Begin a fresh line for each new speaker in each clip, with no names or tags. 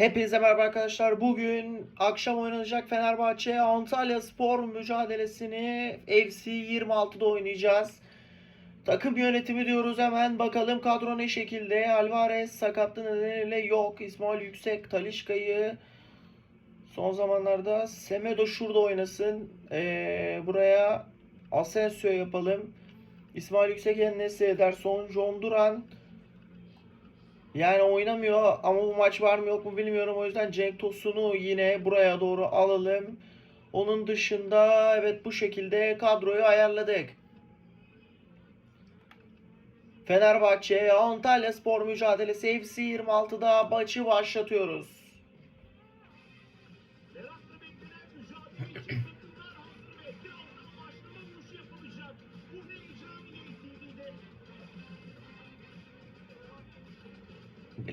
Hepinize merhaba arkadaşlar. Bugün akşam oynanacak Fenerbahçe Antalya Spor mücadelesini FC 26'da oynayacağız. Takım yönetimi diyoruz hemen bakalım kadro ne şekilde. Alvarez sakatlığı nedeniyle yok. İsmail Yüksek Talişka'yı son zamanlarda Semedo şurada oynasın. Ee, buraya Asensio yapalım. İsmail Yüksek Enes Ederson, John Duran, yani oynamıyor ama bu maç var mı yok mu bilmiyorum. O yüzden Cenk Tosun'u yine buraya doğru alalım. Onun dışında evet bu şekilde kadroyu ayarladık. Fenerbahçe Antalya Spor mücadelesi FC 26'da maçı başlatıyoruz.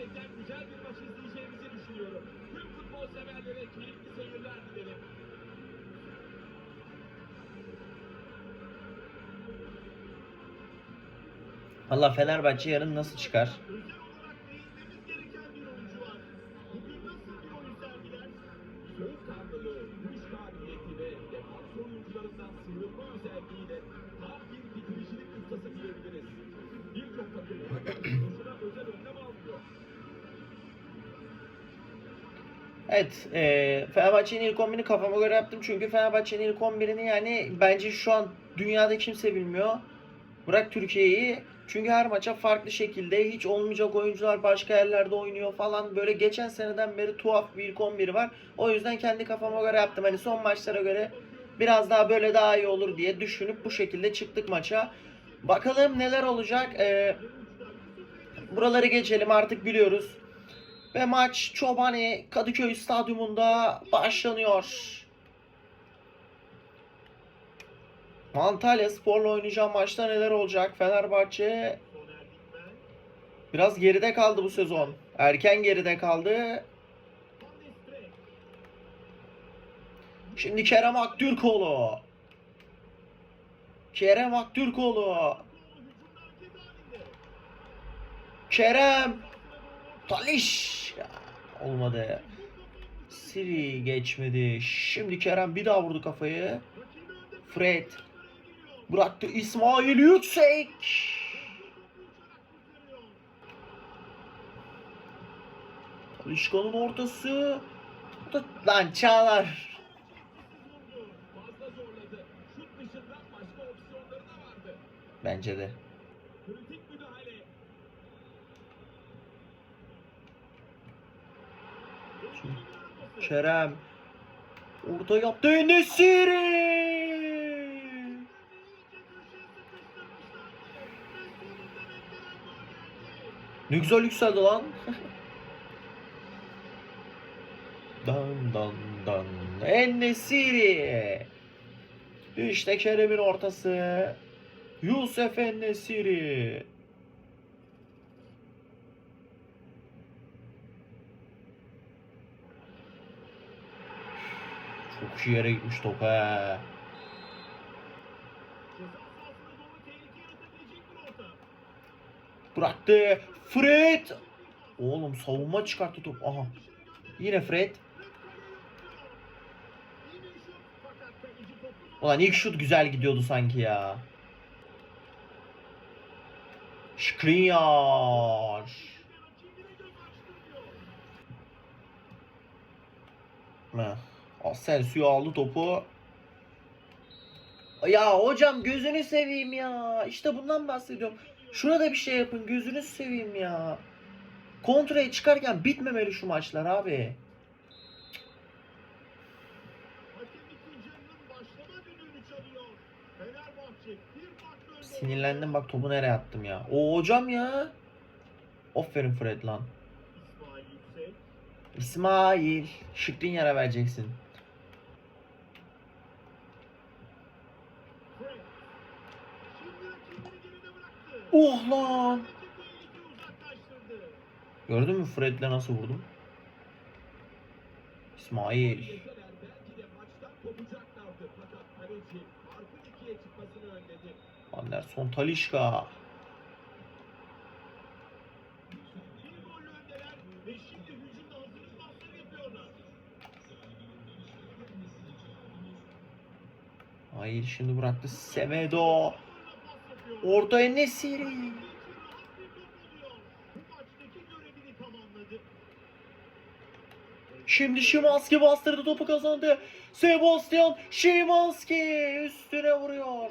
Gerçekten güzel bir maç izleyeceğimizi düşünüyorum. Tüm futbol severlere keyifli seyirler dilerim.
Valla Fenerbahçe yarın nasıl çıkar? Evet, e, Fenerbahçe'nin ilk 11'ini kafama göre yaptım çünkü Fenerbahçe'nin ilk 11'ini yani bence şu an dünyada kimse bilmiyor. Bırak Türkiye'yi. Çünkü her maça farklı şekilde hiç olmayacak oyuncular başka yerlerde oynuyor falan. Böyle geçen seneden beri tuhaf bir ilk 11 var. O yüzden kendi kafama göre yaptım. Hani son maçlara göre biraz daha böyle daha iyi olur diye düşünüp bu şekilde çıktık maça. Bakalım neler olacak. E, buraları geçelim artık biliyoruz. Ve maç Çobani Kadıköy Stadyumunda başlanıyor. Antalya Spor'la oynayacağım maçta neler olacak? Fenerbahçe biraz geride kaldı bu sezon. Erken geride kaldı. Şimdi Kerem Aktürkoğlu. Kerem Aktürkoğlu. Kerem. Taliş. Olmadı. Siri geçmedi. Şimdi Kerem bir daha vurdu kafayı. Fred bıraktı İsmail Yüksek. Talişka'nın ortası. Da lan Çağlar.
Fazla zorladı. Şut dışında başka opsiyonları da vardı.
Bence de.
Kritik müdahale.
Kerem. Orta yaptı. Nesiri. Ne güzel yükseldi lan. dan dan dan. En-Nesiri. İşte Kerem'in ortası. Yusuf En-Nesiri. Çok iyi yere gitmiş top he. Bıraktı. Fred. Oğlum savunma çıkarttı top. Aha. Yine Fred. Ulan ilk şut güzel gidiyordu sanki ya. Skriniar. Heh. Asensio aldı topu. Ya hocam gözünü seveyim ya. İşte bundan bahsediyorum. Şuna da bir şey yapın. Gözünü seveyim ya. Kontraya çıkarken bitmemeli şu maçlar abi. Sinirlendim bak topu nereye attım ya. O hocam ya. Aferin Fred lan.
İsmail.
İsmail. Şıklin yere vereceksin.
Fred. Şimdi rakibini geride bıraktı.
Oh lan. Gördün mü Fred'le nasıl vurdum? İsmail. Anderson Talişka. Hayır şimdi bıraktı Semedo. Orta Enesiri. Şimdi Şimanski bastırdı topu kazandı. Sebastian Şimanski üstüne vuruyor.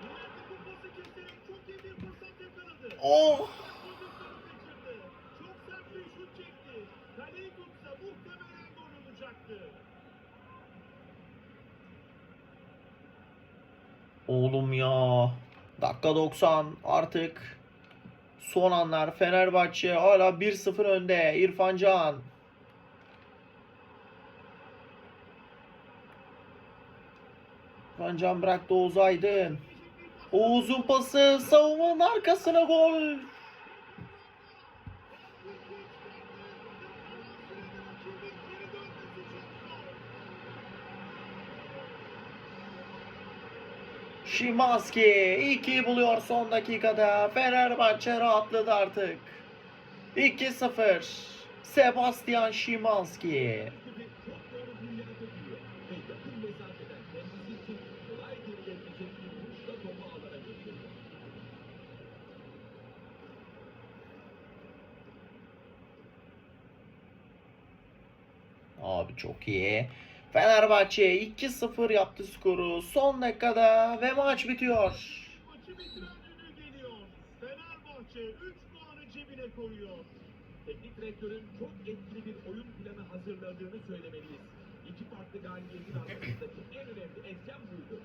İleride bu pası keserek çok iyi bir fırsat yakaladı.
Oh!
Pozisyonu kaçırdı. Çok sert bir şut çekti. Kaleyi tutsa muhtemelen gol olacaktı.
Oğlum ya. Dakika 90 artık. Son anlar Fenerbahçe hala 1-0 önde. İrfan Can. İrfan Can bıraktı Oğuz Aydın. Oğuz'un pası savunmanın arkasına gol. Şimanski 2 buluyor son dakikada. Fenerbahçe rahatladı artık. 2-0. Sebastian Şimanski. Abi çok iyi. Fenerbahçe 2-0 yaptı skoru. Son dakikada ve maç bitiyor.
Fenerbahçe 3 puanı cebine koyuyor.
Teknik direktörün çok etkili bir oyun planı hazırladığını söylemeliyiz. İki farklı galibiyetin arkasındaki en önemli etken buydu.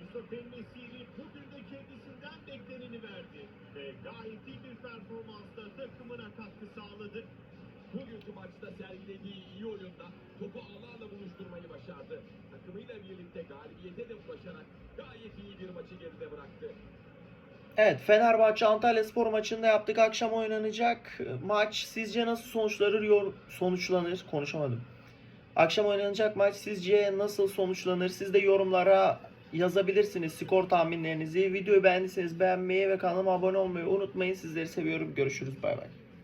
Yusuf El-Nesiri bugün de kendisinden bekleneni verdi. Ve gayet iyi bir performansla takımına
Evet Fenerbahçe Antalya Spor maçında yaptık. Akşam oynanacak maç sizce nasıl sonuçlanır? Sonuçlanır. Konuşamadım. Akşam oynanacak maç sizce nasıl sonuçlanır? Siz de yorumlara yazabilirsiniz skor tahminlerinizi. Videoyu beğendiyseniz beğenmeyi ve kanalıma abone olmayı unutmayın. Sizleri seviyorum. Görüşürüz. Bay bay.